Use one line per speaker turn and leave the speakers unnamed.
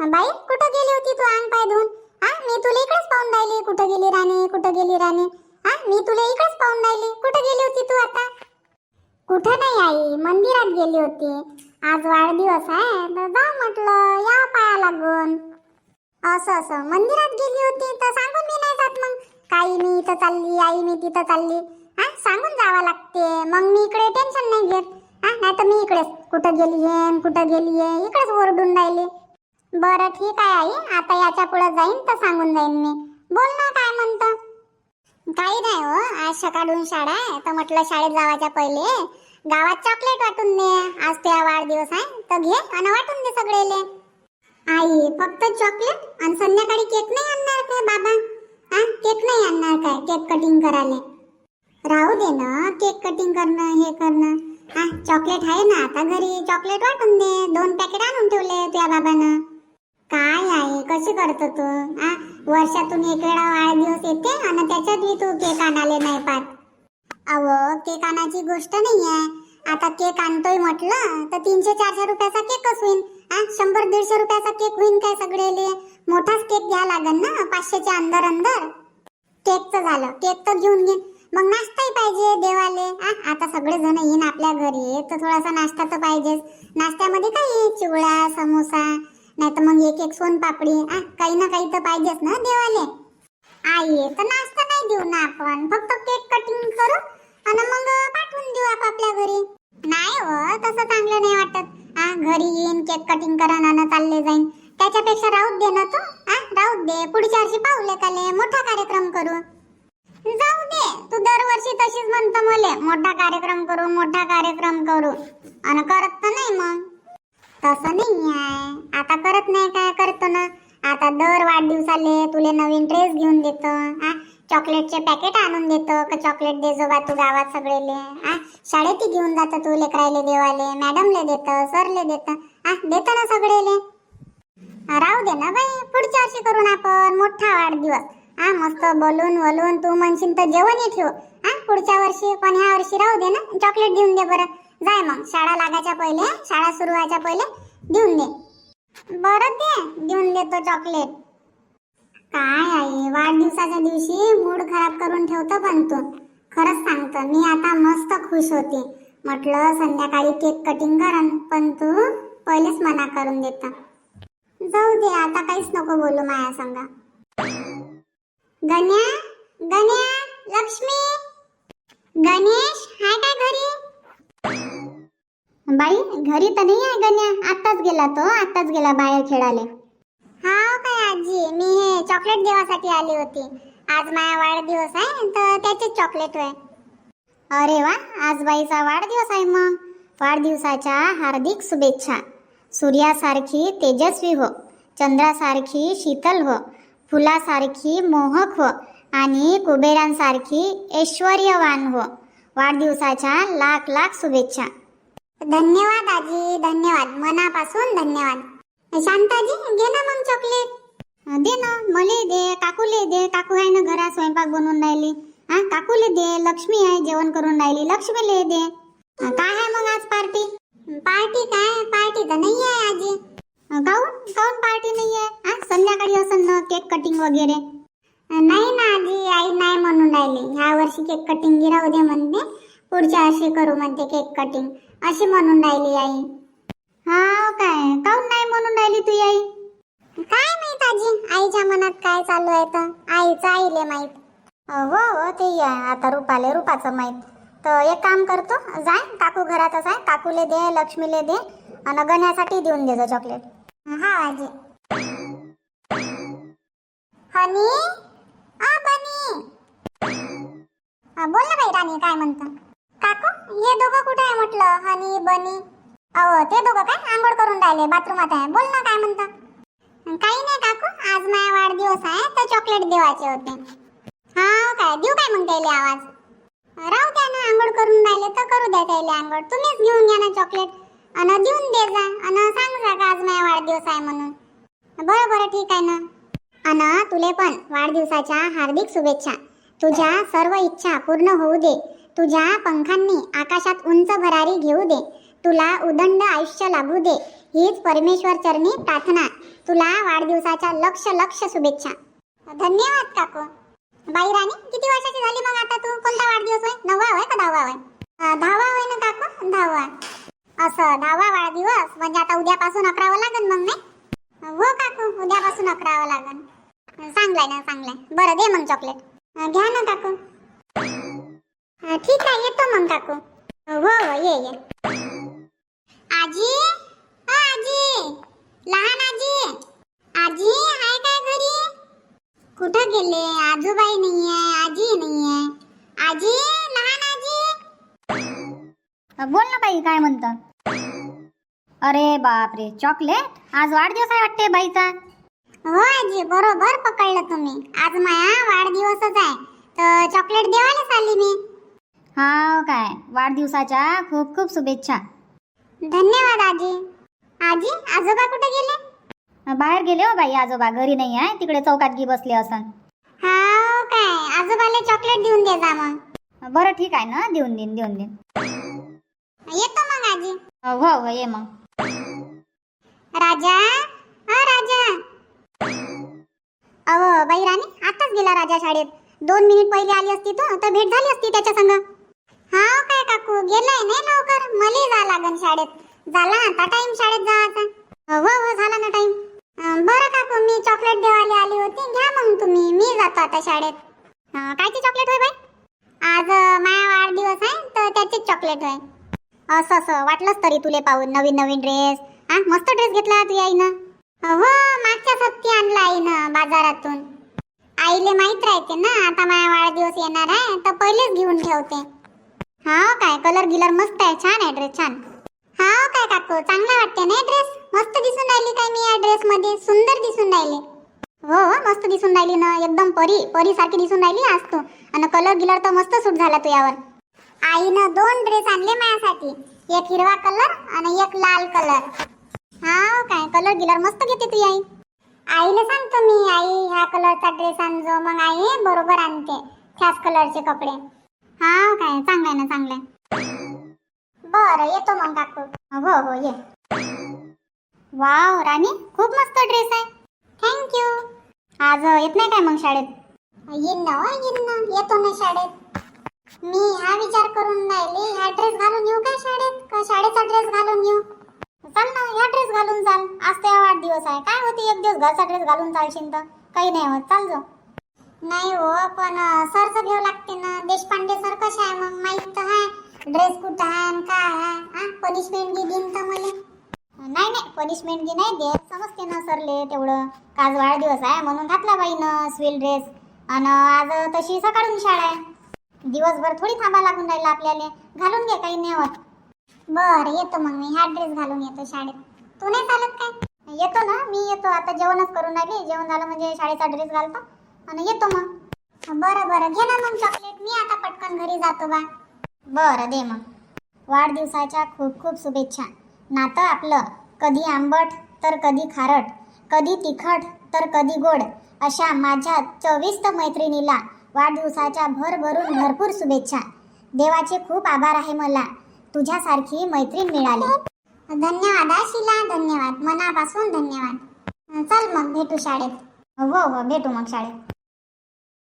बाई कुठं गेली होती तू अंग पाय धुवून? हा मी तुला इकडेच पाहून राहिली. कुठं गेली राणी? कुठं गेली राणी? हा मी तुला इकडेच पाहून राहिली. कुठं गेली होती तू आता? कुठं नाही आई मंदिरात गेली होती. आज वाढदिवस आहे तर जाऊ म्हटलं या पाया लागून. असं असं. मंदिरात गेली होती तर सांगून मी नाही जात मग. काही मी इथं चालली आई मी तिथं चालली. हा सांगून जावं लागते. मग मी इकडे टेन्शन नाही घेत. हा नाही तर मी इकडेच. कुठं गेली आहे कुठं गेली आहे इकडेच ओरडून राहिली. बरं ठीक आहे आई. आता याच्यापुढे जाईन तर सांगून जाईन मी. बोल ना काय म्हणतो? काही नाही हो. आज सकाळून शाळा आहे. तर म्हटलं शाळेत जावाच्या पहिले. गावात चॉकलेट वाटून दे. आज तुझा वाढदिवस आहे. तर घे आणि वाटून दे सगळेले. आई फक्त चॉकलेट आणि संध्याकाळी केक नाही आणणार काय बाबा? हा केक नाही आणणार काय? केक कटिंग करायला. राहू दे ना. केक कटिंग करणं हे करणं. हा चॉकलेट आहे ना. आता घरी चॉकलेट वाटून दे. दोन पॅकेट आणून ठेवले तुझ्या बाबानं. काय आहे कशी करतो तू? आ? वर्षातून एक वेळा वाढदिवस येते आणि त्याच्यात मी तू केक आणाले नाही पाहत. अव केक आणायची गोष्ट नाही आहे आता केक आणतोय म्हटलं तर तीनशे चारशे रुपयाचा केकच होईल आ? शंभर दीडशे रुपयाचा केक होईल काय सगळेले? मोठाच केक घ्या लागेल ना पाचशेच्या अंदर अंदर. केकचं झालं केक तर घेऊन घे. मग नाश्ताही पाहिजे देवाले. आ? आता सगळे जण येईन आपल्या घरी तर थोडासा नाश्ता तर पाहिजेच. नाश्त्यामध्ये काही चिवडा समोसा नाही तर मग एक एक सोन पापडी आ काही ना काही तर पाहिजेच ना देवाले. आई तर नाश्ता नाही देऊ ना आपण. फक्त केक कटिंग करू आणि मग पाठवून देऊ आपापल्या घरी. नाही हो तसं चांगलं नाही वाटत. आ घरी येईन केक कटिंग करा ना चालले जाईन. त्याच्यापेक्षा राहू दे ना तू. आ राहूच दे. पुढच्या वर्षी पाहुले काले. मोठा कार्यक्रम करू. जाऊ दे. तू दरवर्षी तशीच म्हणतो मले. मोठा कार्यक्रम करू मोठा कार्यक्रम करू. आणि करत तर नाही मग. तसं नाही आहे आता करत नाही काय करतो ना? आता दर वाढदिवसाले तुले नवीन ड्रेस घेऊन देतो आ? चॉकलेटचे पॅकेट आणून देतो का चॉकलेट दे जो बा तू गावात सगळेले आ? शाळेतही घेऊन जातो तू लेकरायले देवाले मॅडमले देतं सरले देतं आ? देतं ना सगळेले. राहू दे ना बाई पुढच्या वर्षी करून आपण मोठा वाढदिवस. हा मस्त बोलून वलून तू म्हणशील तर जेवणही ठेव आ? पुढच्या वर्षी पण ह्या वर्षी राहू दे ना चॉकलेट देऊन दे बरं. जाय मग. शाळा लागायच्या पहिले शाळा सुरू व्हायच्या पहिले देऊन दे. बरं दे देऊन देतो चॉकलेट काय आहे वाढदिवसाच्या दिवशी मूड खराब करून ठेवतो पण तू. खरंच सांगतो मी आता मस्त खुश होते. म्हटलं संध्याकाळी केक कटिंग करन पण तू पहिलेच मना करून देता. जाऊ दे आता काहीच नको बोलू माया संगा. गण्या गण्या लक्ष्मी. गणेश हाय काय घरी? बाई घरी तर नाही आहे गण्या. आत्ताच गेला तो आत्ताच गेला बाहेर खेळाले हा काय आजी? मी हे चॉकलेट देवासाठी आली होती. आज माझा वाढदिवस आहे तर त्याचेच चॉकलेट आहे अरे वा आज बाईचा वाढदिवस आहे मग. वाढदिवसाच्या हार्दिक शुभेच्छा. सूर्यासारखी तेजस्वी हो. चंद्रासारखी शीतल हो. फुलासारखी मोहक हो. आणि कुबेरांसारखी ऐश्वर्यवान हो. वाढदिवसाच्या लाख लाख शुभेच्छा. धन्यवाद आजी धन्यवाद. मनापासून धन्यवाद. शांताजी घे ना मग चॉकलेट दे ना. मले दे काकूले दे. काकू आहे ना घरात स्वयंपाक बनवून राहिली. हा काकूले दे. लक्ष्मी आहे जेवण करून राहिली. लक्ष्मीले दे. काय आहे मग आज पार्टी पार्टी काय? पार्टी तर नाही आहे आजी. काऊन? काऊन पार्टी नाही आहे? हा संध्याकाळी असं ना केक कटिंग वगैरे. नाही ना आजी आई नाही म्हणून राहिली. ह्या वर्षी केक कटिंग राहू दे म्हणते. पुढच्या अशी करू म्हणते केक कटिंग अशी म्हणून राहिली आई. हा काय? काऊन नाही म्हणून राहिली तू आई? काय माहीत आजी? आईच्या मनात काय चालू आहे तर? आईचं आईले माहीत. हो हो ते आता रुपाले रुपाचं माहीत. तर एक काम करतो जाय काकू घरातच आहे. काकूले दे लक्ष्मीले दे आणि गण्यासाठी देऊन दे चॉकलेट हा आजी. हनी? आ बनी? बोल ना बाई राणी काय म्हणता? हे दोघं कुठे आहे म्हटलं? हनी बनी? अहो ते दोघं काय आंघोळ करून राहिले बाथरूमात आहे. बोल ना काय म्हणता? काही नाही काकू आज माझा वाढदिवस आहे तर चॉकलेट देवाचे होते. हा काय? देऊ काय मग त्याला आवाज? राहू द्या ना आंघोळ करून राहिले तर करू द्या त्याला आंघोळ. तुम्हीच घेऊन घ्या ना चॉकलेट आणि देऊन दे जा. अन सांग जा का आज माझा वाढदिवस आहे म्हणून? बरं बरं ठीक आहे ना. अन तुले पण वाढदिवसाच्या हार्दिक शुभेच्छा. तुझ्या सर्व इच्छा पूर्ण होऊ दे. तुझ्या पंखांनी आकाशात उंच भरारी घेऊ दे. तुला उदंड आयुष्य लाभू दे. हीच परमेश्वर चरणी प्रार्थना. तुला वाढदिवसाच्या लक्ष लक्ष शुभेच्छा. धन्यवाद काकू. बाई राणी किती वर्षाची झाली मग आता तू? कोणता वाढदिवस होय? नववा होय का दहावा होय? दहावा होय ना काकू? दहावा. असं दहावा वाढदिवस. म्हणजे आता उद्यापासून अकरावं लागन मग नाही? हो काकू उद्यापासून अकरावं लागन. चांगलाय ना चांगलाय. बरं दे मग चॉकलेट. घ्या ना काकू. ठीक आहे येतो मग काकू. हो हो ये ये. आजी? ओ आजी. लहान आजी? आजी आहे काय घरी? कुठं गेले? आजूबाई नाहीये आजी नाहीये. आजी लहान आजी?
बोल ना बाई काय म्हणत? अरे बापरे चॉकलेट आज वाढदिवस आहे वाटते बाईचा.
हो आजी बरोबर पकडलं तुम्ही. आज माया वाढदिवसच आहे. तर चॉकलेट देवायलाच आली मी.
हा काय? वाढदिवसाच्या खूप खूप शुभेच्छा.
धन्यवाद आजी. आजी आजोबा कुठे गेले?
बाहेर गेले हो बाई आजोबा. घरी नाही आहे. तिकडे चौकात गी बसले असन.
हा काय? आजोबाला चॉकलेट देऊन दे जा मग.
बरं ठीक आहे ना. देऊन देईन देऊन देईन.
येतो मग आजी.
हो हो ये मग.
राजा? हा राजा. अहो बाई राणी आताच गेला राजा शाळेत. दोन मिनिट पहिले आली असती तू तर भेट झाली असती त्याच्या संग. हा काय काकू? गेलाय नाही लवकर? मले जा लागन शाळेत. झाला आता टाइम शाळेत जायचा हो, हो हो झाला ना टाइम बरं काकू मी चॉकलेट देवाली आली होती. घ्या मग तुम्ही. मी जातो आता शाळेत. अं, कायची चॉकलेट होय बाई? आज माया वाढदिवस आहे तर त्याचीच चॉकलेट होय. असं असं वाटलंच तरी तुले पाहून नवीन नवीन ड्रेस हा मस्त ड्रेस घेतला तुझ्या आईनं हो, हो मागच्या हप्ती आणला आईनं बाजारातून. आईले माहीत राहते ना आता माझा वाढदिवस येणार आहे तर पहिलेच घेऊन ठेवते. काय कलर गिलर मस्त आहे. छान आहे ड्रेस छान. हा काय काकू? चांगला वाटते ना ड्रेस मस्त दिसून राहिली काय मी या ड्रेस मध्ये? सुंदर दिसून राहिली. हो, हो मस्त दिसून राहिली ना. एकदम परी परी सारखी दिसून राहिली आज तू. आणि कलर गिलर तर मस्त सूट झाला तू यावर. आईनं दोन ड्रेस आणले माझ्यासाठी. एक हिरवा कलर आणि एक लाल कलर हा हो काय? कलर गिलर मस्त घेते तू आई. आईला सांगतो मी आई ह्या कलरचा ड्रेस आणजो. मग आई बरोबर आणते. त्याच कलरचे कपडे. हा काय? चांगलंय ना चांगलंय बरं येतो मग काकू. हो हो ये. वाव राणी खूप मस्त ड्रेस आहे. थँक्यू आज येत नाही काय मग शाळेत? येईन ना हो, येईन ना. येतो ना शाळेत. मी हा विचार करून राहिली हा ड्रेस घालून येऊ काय शाळेत? का शाळेचा ड्रेस घालून येऊ? चाल ना ह्या ड्रेस घालून चाल. आज तेव्हा वाढदिवस आहे. काय होते एक दिवस घरचा ड्रेस घालून चालशील तर? काही नाही होत. चाल जो नाही हो पण सरचं घ्यावं लागते ना. देशपांडे सर कसे आहे मग? माहीत तर आहे. ड्रेस कुठं आहे आणि काय आहे? हा? पनिशमेंट घे देईन तर मला? नाही नाही पनिशमेंट घे नाही देत. समजते ना सरले तेवढं. काज वाढदिवस आहे म्हणून घातला बाईनं स्वील ड्रेस. आणि आज तशी सकाळून शाळा आहे. दिवसभर थोडी थांबा लागून राहिला आपल्याला. घालून घे काही नाही होत बरं येतो मग मी. हा ड्रेस घालून येतो शाळेत. तू नाही चालत काय? येतो ना मी येतो. आता जेवणच करून राहिले. जेवण झालं म्हणजे शाळेचा ड्रेस घालतो. आणि येतो मग. बरं बरं. घे ना मग चॉकलेट मी आता पटकन घरी जातो बा. बरं दे मग. वाढदिवसाच्या खूप खूप शुभेच्छा. नातं आपलं. कधी आंबट तर कधी खारट. कधी तिखट तर कधी गोड. अशा माझ्या चविस्त मैत्रिणीला वाढदिवसाच्या भरभरून भरपूर शुभेच्छा. देवाचे खूप आभार आहे मला. तुझ्यासारखी मैत्रीण मिळाली. धन्यवाद हा शिला. धन्यवाद. मनापासून धन्यवाद. चल मग भेटू शाळेत. हो हो भेटू मग शाळेत.